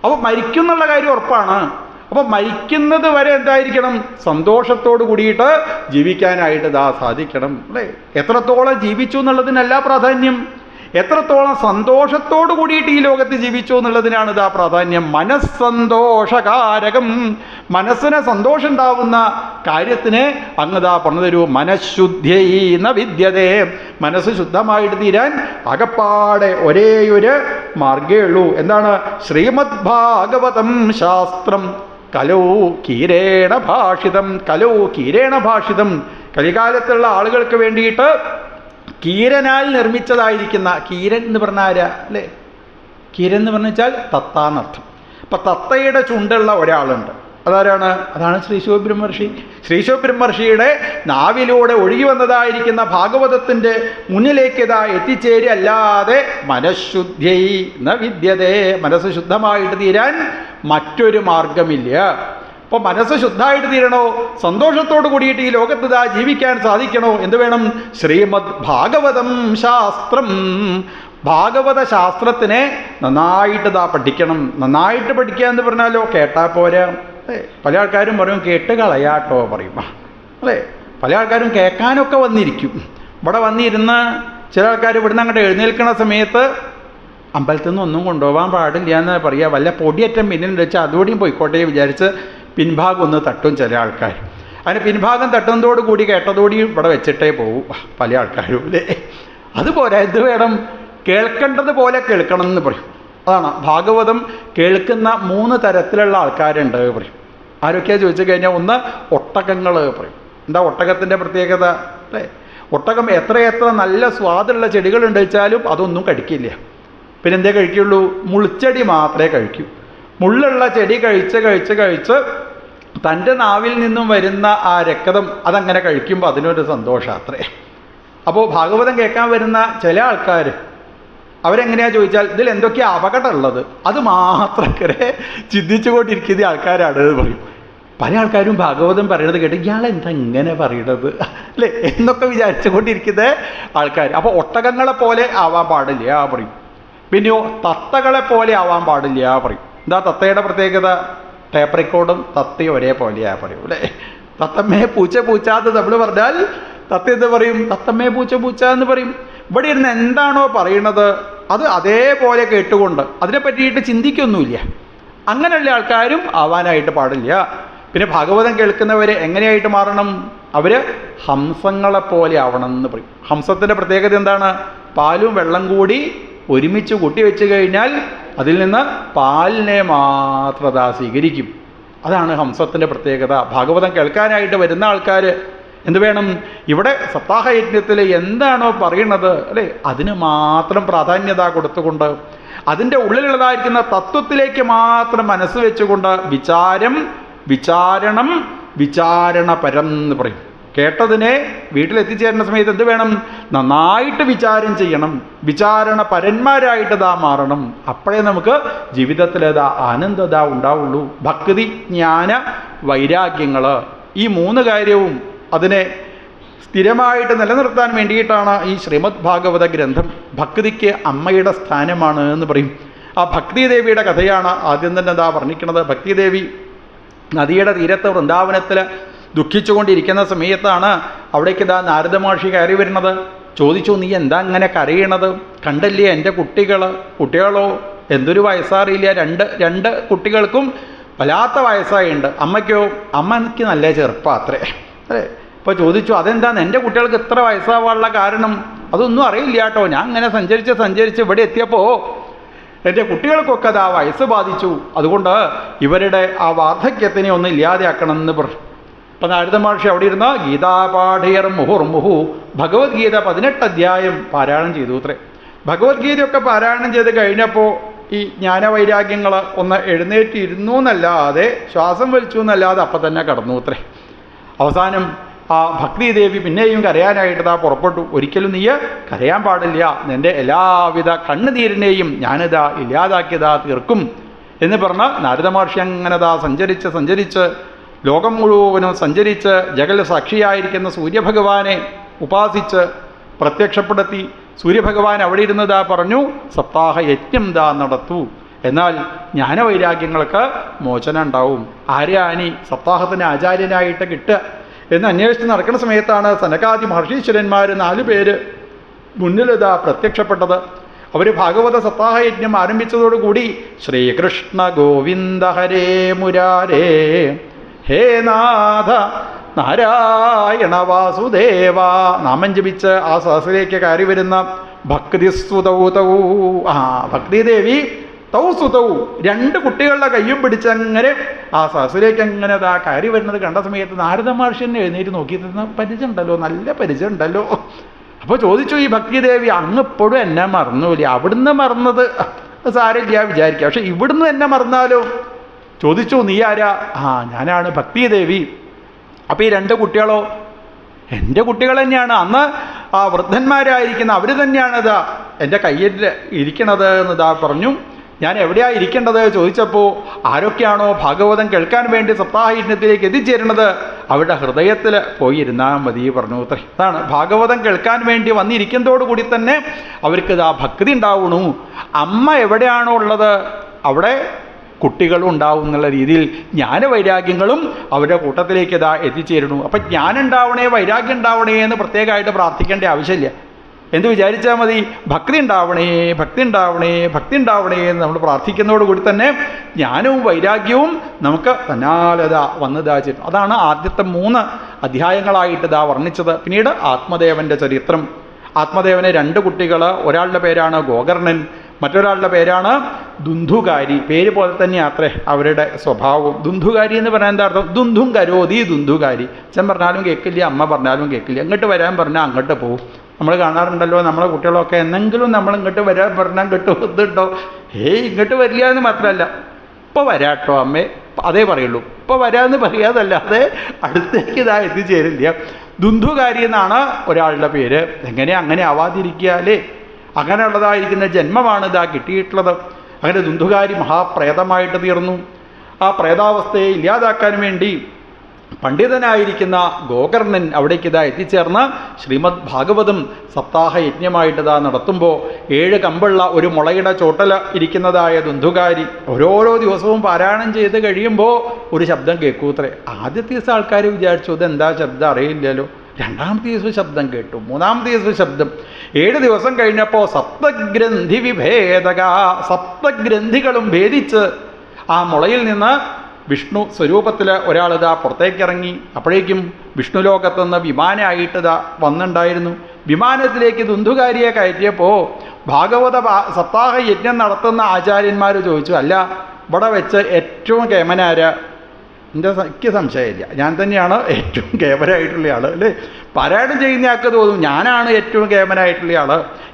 അപ്പോൾ മരിക്കുന്നുള്ള കാര്യം ഉറപ്പാണ്. അപ്പോൾ മരിക്കുന്നത് വരെ എന്തായിരിക്കണം? സന്തോഷത്തോട് കൂടിയിട്ട് ജീവിക്കാനായിട്ട് ഇതാ സാധിക്കണം അല്ലേ? എത്രത്തോളം ജീവിച്ചു എന്നുള്ളതിനല്ല പ്രാധാന്യം. എത്രത്തോളം സന്തോഷത്തോട് കൂടിയിട്ട് ഈ ലോകത്ത് ജീവിച്ചു എന്നുള്ളതിനാണ് ഇതാ പ്രാധാന്യം. മനസ്സന്തോഷകാരകം. മനസ്സിന് സന്തോഷം ഉണ്ടാവുന്ന കാര്യത്തിന് അങ്ങതാ പറഞ്ഞു തരൂ മനഃശുദ്ധ്യൈന വിദ്യതേ. മനസ്സ് ശുദ്ധമായിട്ട് തീരാൻ അകപ്പാടെ ഒരേയൊരു മാർഗേ ഉള്ളൂ. എന്താണ്? ശ്രീമദ് ഭാഗവതം ശാസ്ത്രം. കലോ കീരേണ ഭാഷിതം കലോ കീരേണ ഭാഷിതം. കലികാലത്തുള്ള ആളുകൾക്ക് വേണ്ടിയിട്ട് കീരനാൽ നിർമ്മിച്ചതായിരിക്കുന്ന കീരൻ എന്ന് പറഞ്ഞാൽ ആരാ? അല്ലേ? കീരൻ എന്ന് പറഞ്ഞാൽ തത്താന്നർത്ഥം. അപ്പം തത്തയുടെ ചുണ്ടുള്ള ഒരാളുണ്ട്. അതാരാണ്? അതാണ് ശ്രീ ശിവബ്രഹ്മർഷി ശ്രീ ശിവബ്രഹ്മർഷിയുടെ നാവിലൂടെ ഒഴുകി വന്നതായിരിക്കുന്ന ഭാഗവതത്തിന്റെ മുന്നിലേക്ക് ഇതാ എത്തിച്ചേരി അല്ലാതെ മനഃശുദ്ധ്യൈ ന വിദ്യതേ. മനസ്സ് ശുദ്ധമായിട്ട് തീരാൻ മറ്റൊരു മാർഗമില്ല. അപ്പോൾ മനസ്സ് ശുദ്ധമായിട്ട് തീരണോ? സന്തോഷത്തോട് കൂടിയിട്ട് ഈ ലോകത്ത് ഇതാ ജീവിക്കാൻ സാധിക്കണോ? എന്ത് വേണം? ശ്രീമദ് ഭാഗവതം ശാസ്ത്രം. ഭാഗവത ശാസ്ത്രത്തിനെ നന്നായിട്ട് ഇതാ പഠിക്കണം. നന്നായിട്ട് പഠിക്കുക എന്ന് പറഞ്ഞാലോ? കേട്ടാൽ പോരാ. അല്ലേ? പല ആൾക്കാരും പറയും കേട്ട് കളയാട്ടോ പറയും. അല്ലേ? പല ആൾക്കാരും കേൾക്കാനൊക്കെ വന്നിരിക്കും. ഇവിടെ വന്നിരുന്ന ചില ആൾക്കാർ ഇവിടുന്ന് അങ്ങോട്ട് എഴുന്നേൽക്കുന്ന സമയത്ത് അമ്പലത്തിൽ നിന്ന് ഒന്നും കൊണ്ടുപോകാൻ പാടില്ല എന്ന് പറയുക വല്ല പൊടിയറ്റം പിന്നിൽ വെച്ചാൽ അതുകൂടിയും പോയിക്കോട്ടെ വിചാരിച്ച് പിൻഭാഗം ഒന്ന് തട്ടും ചില ആൾക്കാർ അതിന് പിൻഭാഗം തട്ടുന്നതോട് കൂടി കേട്ടതോടി ഇവിടെ വെച്ചിട്ടേ പോകും പല ആൾക്കാരും അല്ലേ? അതുപോലെ എന്ത് വേണം? കേൾക്കേണ്ടത് പോലെ കേൾക്കണം എന്ന് പറയും. അതാണ്. ഭാഗവതം കേൾക്കുന്ന മൂന്ന് തരത്തിലുള്ള ആൾക്കാരുണ്ട് പറയും. ആരൊക്കെയാ ചോദിച്ചു കഴിഞ്ഞാൽ ഒന്ന് ഒട്ടകങ്ങൾ പറയും. എന്താ ഒട്ടകത്തിന്റെ പ്രത്യേകത? അല്ലേ? ഒട്ടകം എത്രയെത്ര നല്ല സ്വാദുള്ള ചെടികളുണ്ട് വെച്ചാലും അതൊന്നും കഴിക്കില്ല. പിന്നെ എന്തേ കഴിക്കുള്ളൂ? മുൾച്ചെടി മാത്രമേ കഴിക്കൂ. മുള്ളുള്ള ചെടി കഴിച്ച് കഴിച്ച് കഴിച്ച് തന്റെ നാവിൽ നിന്നും വരുന്ന ആ രക്തം അതങ്ങനെ കഴിക്കുമ്പോൾ അതിനൊരു സന്തോഷം അത്രേ. അപ്പോൾ ഭാഗവതം കേൾക്കാൻ വരുന്ന ചില ആൾക്കാർ അവരെങ്ങനെയാ ചോദിച്ചാൽ ഇതിൽ എന്തൊക്കെയാ അപകടമുള്ളത്? അത് മാത്രക്കരെ ചിന്തിച്ചുകൊണ്ടിരിക്കുന്ന ആൾക്കാരാണ് എന്ന് പറയും. പല ആൾക്കാരും ഭാഗവതം പറയണത് കേട്ട് ഇയാൾ എന്താ ഇങ്ങനെ പറയണത്? അല്ലേ? എന്നൊക്കെ വിചാരിച്ചുകൊണ്ടിരിക്കുന്ന ആൾക്കാർ. അപ്പോൾ ഒട്ടകങ്ങളെ പോലെ ആവാൻ പാടില്ല പറയും. പിന്നെയോ തത്തകളെ പോലെ ആവാൻ പാടില്ല പറയും. എന്താ തത്തയുടെ പ്രത്യേകത? ടേപ്പ് റെക്കോർഡും തത്തയും ഒരേപോലെയാ പറയും അല്ലേ? തത്തമ്മയെ പൂച്ച പൂച്ചാന്ന് നമ്മൾ പറഞ്ഞാൽ തത്ത എന്ത് പറയും? തത്തമ്മയെ പൂച്ച പൂച്ച എന്ന് പറയും. ഇവിടെ ഇരുന്ന് എന്താണോ പറയുന്നത് അത് അതേപോലെ കേട്ടുകൊണ്ട് അതിനെ പറ്റിയിട്ട് ചിന്തിക്കൊന്നുമില്ല. അങ്ങനെയുള്ള ആൾക്കാരും ആവാനായിട്ട് പാടില്ല. പിന്നെ ഭാഗവതം കേൾക്കുന്നവർ എങ്ങനെയായിട്ട് മാറണം? അവർ ഹംസങ്ങളെപ്പോലെ ആവണം എന്ന് പറയും. ഹംസത്തിന്റെ പ്രത്യേകത എന്താണ്? പാലും വെള്ളം കൂടി ഒരുമിച്ച് കൂട്ടി വെച്ച് കഴിഞ്ഞാൽ അതിൽ നിന്ന് പാലിനെ മാത്രത സ്വീകരിക്കും. അതാണ് ഹംസത്തിന്റെ പ്രത്യേകത. ഭാഗവതം കേൾക്കാനായിട്ട് വരുന്ന ആൾക്കാർ എന്ത് വേണം? ഇവിടെ സപ്താഹ യജ്ഞത്തിൽ എന്താണോ പറയുന്നത് അല്ലേ? അതിന് മാത്രം പ്രാധാന്യത കൊടുത്തുകൊണ്ട് അതിന്റെ ഉള്ളിലുള്ളതായിരിക്കുന്ന തത്വത്തിലേക്ക് മാത്രം മനസ്സ് വെച്ചുകൊണ്ട് വിചാരം വിചാരണം വിചാരണപരം എന്ന് പറയും. കേട്ടതിനെ വീട്ടിലെത്തിച്ചേരുന്ന സമയത്ത് എന്ത് വേണം? നന്നായിട്ട് വിചാരം ചെയ്യണം. വിചാരണ പരന്മാരായിട്ട് ഇതാ മാറണം. അപ്പോഴേ നമുക്ക് ജീവിതത്തിൽ ഇതാ ആനന്ദത ഉണ്ടാവുള്ളൂ. ഭക്തി ജ്ഞാന വൈരാഗ്യങ്ങൾ ഈ മൂന്ന് കാര്യവും അതിനെ സ്ഥിരമായിട്ട് നിലനിർത്താൻ വേണ്ടിയിട്ടാണ് ഈ ശ്രീമദ് ഭാഗവത ഗ്രന്ഥം ഭക്തിക്ക് അമ്മയുടെ സ്ഥാനമാണ് എന്ന് പറയും. ആ ഭക്തിദേവിയുടെ കഥയാണ് ആദ്യം തന്നെ എന്താ വർണിക്കുന്നത്. ഭക്തിദേവി നദിയുടെ തീരത്ത് വൃന്ദാവനത്തിൽ ദുഃഖിച്ചുകൊണ്ടിരിക്കുന്ന സമയത്താണ് അവിടേക്ക് ഇതാ നാരദ മഹർഷി കയറി വരുന്നത്. ചോദിച്ചു നീ എന്താ ഇങ്ങനെ കരയണത്? കണ്ടല്ലേ എന്റെ കുട്ടികൾ കുട്ടികളോ? എന്തൊരു വയസ്സാറിയില്ല? രണ്ട് രണ്ട് കുട്ടികൾക്കും വല്ലാത്ത വയസ്സായുണ്ട്. അമ്മയ്ക്കോ? അമ്മയ്ക്ക് നല്ല ചെറുപ്പം അത്രേ. അല്ലേ ഇപ്പോൾ ചോദിച്ചു അതെന്താണ്? എന്റെ കുട്ടികൾക്ക് ഇത്ര വയസ്സാവാനുള്ള കാരണം? അതൊന്നും അറിയില്ല കേട്ടോ ഞാൻ അങ്ങനെ സഞ്ചരിച്ച് സഞ്ചരിച്ച് ഇവിടെ എത്തിയപ്പോൾ എന്റെ കുട്ടികൾക്കൊക്കെ അത് ആ വയസ്സ് ബാധിച്ചു. അതുകൊണ്ട് ഇവരുടെ ആ വാർദ്ധക്യത്തിനെ ഒന്നും ഇല്ലാതെയാക്കണം എന്ന് പറഞ്ഞു അപ്പം നാരദ മഹർഷി അവിടെ ഇരുന്ന ഗീതാപാഠിയർ മുഹുർ മുഹുർമുഹു ഭഗവത്ഗീത പതിനെട്ട് അധ്യായം പാരായണം ചെയ്തു അത്രേ. ഭഗവത്ഗീതയൊക്കെ പാരായണം ചെയ്ത് കഴിഞ്ഞപ്പോൾ ഈ ജ്ഞാനവൈരാഗ്യങ്ങൾ ഒന്ന് എഴുന്നേറ്റിരുന്നു എന്നല്ലാതെ ശ്വാസം വലിച്ചു എന്നല്ലാതെ അപ്പം തന്നെ കടന്നു അത്രേ. അവസാനം ആ ഭക്തിദേവി പിന്നെയും കരയാനായിട്ട് താ പുറപ്പെട്ടു. ഒരിക്കലും നീ കരയാൻ പാടില്ല. നിന്റെ എല്ലാവിധ കണ്ണുനീരിനെയും ഞാനിതാ ഇല്ലാതാക്കിയതാ തീർക്കും എന്ന് പറഞ്ഞ് നാരദ മഹർഷി അങ്ങനെ താ സഞ്ചരിച്ച് സഞ്ചരിച്ച് ലോകം മുഴുവനും സഞ്ചരിച്ച് ജഗൽ സാക്ഷിയായിരിക്കുന്ന സൂര്യഭഗവാനെ ഉപാസിച്ച് പ്രത്യക്ഷപ്പെടുത്തി സൂര്യഭഗവാൻ അവിടെ ഇരുന്നതാ പറഞ്ഞു സപ്താഹ യജ്ഞം ദാ നടത്തു. എന്നാൽ ജ്ഞാനവൈരാഗ്യങ്ങൾക്ക് മോചനം ഉണ്ടാവും. ആര്യാനി സപ്താഹത്തിന് ആചാര്യനായിട്ട് കിട്ടുക. എന്ന് അന്വേഷിച്ച് നടക്കുന്ന സമയത്താണ് സനകാദി മഹർഷീശ്വരന്മാർ നാലു പേര് മുന്നിലിതാ പ്രത്യക്ഷപ്പെട്ടത്. അവർ ഭാഗവത സപ്താഹയജ്ഞം ആരംഭിച്ചതോടുകൂടി ശ്രീകൃഷ്ണ ഗോവിന്ദ ഹരേ മുരാരേ ഹേ നാഥ നാരായണ വാസുദേവ നാമം ജപിച്ച് ആ സഹസിലേക്ക് കയറി വരുന്ന ഭക്തി സുതൗ തൗ ആ ഭക്തിദേവി തൗ രണ്ട് കുട്ടികളുടെ കയ്യും പിടിച്ചങ്ങനെ ആ സഹസിലേക്ക് അങ്ങനെ അതാ കയറി വരുന്നത് കണ്ട സമയത്ത് നാരദ മഹർഷി തന്നെ എഴുന്നേറ്റ് നോക്കി തന്ന പരിചയം ഉണ്ടല്ലോ നല്ല പരിചയം ഉണ്ടല്ലോ അപ്പോൾ ചോദിച്ചു ഈ ഭക്തിദേവി അങ്ങ് ഇപ്പോഴും എന്നെ മറന്നൂല്ലേ? അവിടുന്ന് മറന്നത്? സാരില്ല വിചാരിക്കുക പക്ഷെ ഇവിടുന്ന് എന്നെ മറന്നാലോ? ചോദിച്ചു നീ ആരാ? ആ ഞാനാണ് ഭക്തിദേവി. അപ്പോൾ ഈ രണ്ട് കുട്ടികളോ എന്റെ കുട്ടികൾ തന്നെയാണ്. അന്ന് ആ വൃദ്ധന്മാരായിരിക്കുന്ന അവർ തന്നെയാണ് ഇതാ എന്റെ കയ്യിൽ ഇരിക്കണത് എന്നതാ പറഞ്ഞു. ഞാൻ എവിടെയാണ് ഇരിക്കേണ്ടത് ചോദിച്ചപ്പോൾ ആരൊക്കെയാണോ ഭാഗവതം കേൾക്കാൻ വേണ്ടി സപ്താഹയജ്ഞത്തിലേക്ക് എത്തിച്ചേരുന്നത്? അവരുടെ ഹൃദയത്തിൽ പോയി ഇരുന്നാൽ മതി പറഞ്ഞു അത്രേ അതാണ് ഭാഗവതം കേൾക്കാൻ വേണ്ടി വന്നിരിക്കുന്നതോടുകൂടി തന്നെ അവർക്ക് ഇതാ ഭക്തി ഉണ്ടാവണു. അമ്മ എവിടെയാണോ ഉള്ളത്? അവിടെ കുട്ടികളും ഉണ്ടാവും എന്നുള്ള രീതിയിൽ ജ്ഞാനവൈരാഗ്യങ്ങളും അവരുടെ കൂട്ടത്തിലേക്ക് ഇതാ എത്തിച്ചേരുന്നു. അപ്പം ജ്ഞാനം ഉണ്ടാവണേ വൈരാഗ്യം ഉണ്ടാവണേ എന്ന് പ്രത്യേകമായിട്ട് പ്രാർത്ഥിക്കേണ്ട ആവശ്യമില്ല. എന്ത് വിചാരിച്ചാൽ മതി. ഭക്തി ഉണ്ടാവണേ ഭക്തി ഉണ്ടാവണേ ഭക്തി ഉണ്ടാവണേ എന്ന് നമ്മൾ പ്രാർത്ഥിക്കുന്നതോടുകൂടി തന്നെ ജ്ഞാനവും വൈരാഗ്യവും നമുക്ക് തന്നാലത വന്നതാ ചെയ്തു. അതാണ് ആദ്യത്തെ മൂന്ന് അധ്യായങ്ങളായിട്ട് ഇതാ വർണിച്ചത്. പിന്നീട് ആത്മദേവന്റെ ചരിത്രം. ആത്മദേവനെ രണ്ട് കുട്ടികൾ ഒരാളുടെ പേരാണ് ഗോകർണൻ. മറ്റൊരാളുടെ പേരാണ് ദുന്ധുകാരി. പേര് പോലെ തന്നെ അത്രേ അവരുടെ സ്വഭാവം ദുന്ധുകാരി എന്ന് പറഞ്ഞാൽ എന്താ അർത്ഥം? ദുന്ധും കരോതി ദുന്ധുകാരി. അച്ഛൻ പറഞ്ഞാലും കേൾക്കില്ല അമ്മ പറഞ്ഞാലും കേൾക്കില്ല. അങ്ങോട്ട് വരാൻ പറഞ്ഞാൽ അങ്ങോട്ട് പോകും നമ്മൾ കാണാറുണ്ടല്ലോ നമ്മളെ കുട്ടികളൊക്കെ എന്നെങ്കിലും നമ്മൾ ഇങ്ങോട്ട് വരാൻ പറഞ്ഞാൽ കിട്ടും ഇതുണ്ടോ ഏയ് ഇങ്ങോട്ട് വരില്ല എന്ന് മാത്രമല്ല ഇപ്പോൾ വരാട്ടോ അമ്മേ. അതേ പറയുള്ളൂ. ഇപ്പോൾ വരാമെന്ന് പറയാതല്ലാതെ അടുത്തേക്ക് ഇതാ എത്തിച്ചേരില്ല ദുന്ധുകാരി എന്നാണ് ഒരാളുടെ പേര്. എങ്ങനെ അങ്ങനെ ആവാതിരിക്കാലേ? അങ്ങനെയുള്ളതായിരിക്കുന്ന ജന്മമാണ് ഇതാ കിട്ടിയിട്ടുള്ളത്. അങ്ങനെ ദുന്ധുകാരി മഹാപ്രേതമായിട്ട് തീർന്നു. ആ പ്രേതാവസ്ഥയെ ഇല്ലാതാക്കാൻ വേണ്ടി പണ്ഡിതനായിരിക്കുന്ന ഗോകർണൻ അവിടേക്ക് ഇതാ എത്തിച്ചേർന്ന് ശ്രീമദ് ഭാഗവതം സപ്താഹ യജ്ഞമായിട്ട് ഇതാ നടത്തുമ്പോൾ ഏഴ് കമ്പുള്ള ഒരു മുളയുടെ ചോട്ടല ഇരിക്കുന്നതായ ദുന്ധുകാരി ഓരോരോ ദിവസവും പാരായണം ചെയ്ത് കഴിയുമ്പോൾ ഒരു ശബ്ദം കേൾക്കൂത്രേ ആദ്യത്തെ ദിവസം ആൾക്കാർ വിചാരിച്ചു ഇതെന്താ ശബ്ദം? അറിയില്ലല്ലോ. രണ്ടാമത്തെ ദിവസം ശബ്ദം കേട്ടു. മൂന്നാമത്തെ ദിവസം ശബ്ദം. ഏഴ് ദിവസം കഴിഞ്ഞപ്പോൾ സപ്തഗ്രന്ഥി വിഭേദക സപ്തഗ്രന്ഥികളും ഭേദിച്ച് ആ മുളയിൽ നിന്ന് വിഷ്ണു സ്വരൂപത്തിൽ ഒരാളിതാ പുറത്തേക്കിറങ്ങി അപ്പോഴേക്കും വിഷ്ണു ലോകത്തുനിന്ന് വിമാനമായിട്ടിതാ വന്നിട്ടുണ്ടായിരുന്നു വിമാനത്തിലേക്ക് ദുന്ധുകാരിയെ കയറ്റിയപ്പോൾ ഭാഗവത സപ്താഹ യജ്ഞം നടത്തുന്ന ആചാര്യന്മാർ ചോദിച്ചു അല്ല ഇവിടെ വെച്ച് ഏറ്റവും കേമനാര? എന്റെ എനിക്ക് സംശയമില്ല. ഞാൻ തന്നെയാണ് ഏറ്റവും കേമനായിട്ടുള്ള ആൾ അല്ലേ? പാരായണം ചെയ്യുന്ന ആൾക്ക് തോന്നും ഞാനാണ് ഏറ്റവും കേമനായിട്ടുള്ള ആൾ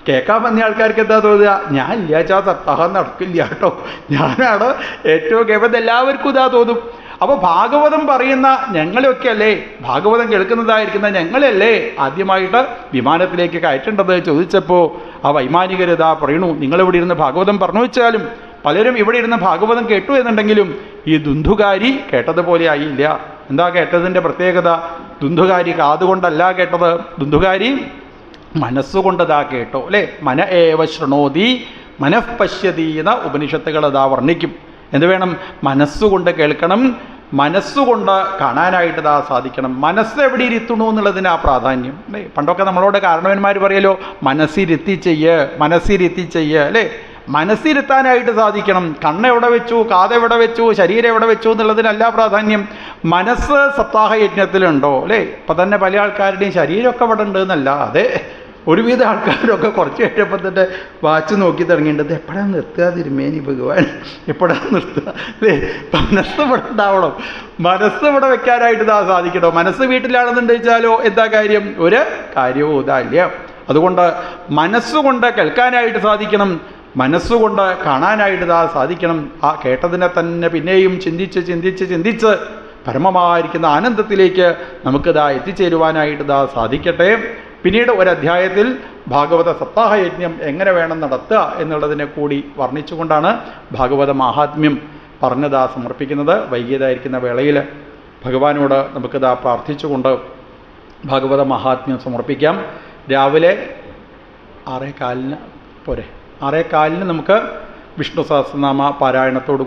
കേൾക്കാൻ വന്ന ആൾക്കാർക്ക് എന്താ തോന്നുക? ഞാൻ ഇല്ലാച്ചാ സപ്താഹം നടക്കില്ല കേട്ടോ. ഞാനാണ് ഏറ്റവും കേമത് എല്ലാവർക്കും ഇതാ തോന്നും. അപ്പോൾ ഭാഗവതം പറയുന്ന ഞങ്ങളെയൊക്കെ അല്ലേ? ഭാഗവതം കേൾക്കുന്നതായിരിക്കുന്ന ഞങ്ങളല്ലേ ആദ്യമായിട്ട് വിമാനത്തിലേക്ക് കയറ്റേണ്ടത് ചോദിച്ചപ്പോൾ ആ വൈമാനികരിതാ പറയണു നിങ്ങളിവിടെ ഇരുന്ന് ഭാഗവതം പറഞ്ഞു വെച്ചാലും പലരും ഇവിടെ ഇരുന്ന് ഭാഗവതം കേട്ടു എന്നുണ്ടെങ്കിലും ഈ ദുന്ധുകാരി കേട്ടതുപോലെ ആയില്ല എന്താ കേട്ടതിന്റെ പ്രത്യേകത? ദുന്ധുകാരി കാതുകൊണ്ടല്ല കേട്ടത്. ദുന്ധുകാരി മനസ്സുകൊണ്ടതാ കേട്ടോ അല്ലേ? മന ഏവ ശൃണോതി മനഃപശ്യതി എന്ന ഉപനിഷത്തുകൾ അതാ വർണിക്കും. എന്ത് വേണം? മനസ്സുകൊണ്ട് കേൾക്കണം മനസ്സുകൊണ്ട് കാണാനായിട്ട് ഇതാ സാധിക്കണം. മനസ്സ് എവിടെ ഇരുത്തണു എന്നുള്ളതിന് ആ പ്രാധാന്യം അല്ലേ? പണ്ടൊക്കെ നമ്മളോട് കാരണവന്മാർ പറയലോ മനസ്സിരുത്തി ചെയ്യ് മനസ്സിരുത്തി ചെയ്യ് അല്ലേ? മനസ്സിരുത്താനായിട്ട് സാധിക്കണം. കണ്ണ് എവിടെ വെച്ചു കാത് എവിടെ വെച്ചു ശരീരം എവിടെ വെച്ചു എന്നുള്ളതിനല്ല പ്രാധാന്യം. മനസ്സ് സപ്താഹ യജ്ഞത്തിലുണ്ടോ അല്ലേ? ഇപ്പം തന്നെ പല ആൾക്കാരുടെയും ശരീരമൊക്കെ ഇവിടെ ഉണ്ട് എന്നല്ല. അതെ ഒരുവിധ ആൾക്കാരൊക്കെ കുറച്ച് കഴിഞ്ഞപ്പോൾ തന്നെ വാച്ച് നോക്കി തുടങ്ങിയിട്ടുണ്ട്. എപ്പോഴാണ് നിർത്തുക തിരുമേനി ഭഗവാൻ? എപ്പോഴാണ് നിർത്തുക? അല്ലേ? മനസ്സ് ഇവിടെ ഉണ്ടാവണം. മനസ്സ് ഇവിടെ വെക്കാനായിട്ട് ഇതാ സാധിക്കണോ മനസ്സ് വീട്ടിലാണെന്നുണ്ട് വെച്ചാലോ? എന്താ കാര്യം? ഒരു കാര്യവും ഇതാല്ല അതുകൊണ്ട് മനസ്സുകൊണ്ട് കേൾക്കാനായിട്ട് സാധിക്കണം. മനസ്സുകൊണ്ട് കാണാനായിട്ട് ഇതാ സാധിക്കണം. ആ കേട്ടതിനെ തന്നെ പിന്നെയും ചിന്തിച്ച് ചിന്തിച്ച് ചിന്തിച്ച് പരമമായിരിക്കുന്ന ആനന്ദത്തിലേക്ക് നമുക്കിതാ എത്തിച്ചേരുവാനായിട്ട് ഇതാ സാധിക്കട്ടെ. പിന്നീട് ഒരധ്യായത്തിൽ ഭാഗവത സപ്താഹയജ്ഞം എങ്ങനെ വേണം നടത്തുക എന്നുള്ളതിനെ കൂടി വർണിച്ചുകൊണ്ടാണ് ഭാഗവത മാഹാത്മ്യം പറഞ്ഞതാ സമർപ്പിക്കുന്നത്. വൈകിയതായിരിക്കുന്ന വേളയിൽ ഭഗവാനോട് നമുക്കിതാ പ്രാർത്ഥിച്ചുകൊണ്ട് ഭാഗവത മഹാത്മ്യം സമർപ്പിക്കാം. രാവിലെ ആറേ കാലിന് പോരെ. ആറേ കാലിന് നമുക്ക് വിഷ്ണു സഹസ്രനാമ പാരായണത്തോട്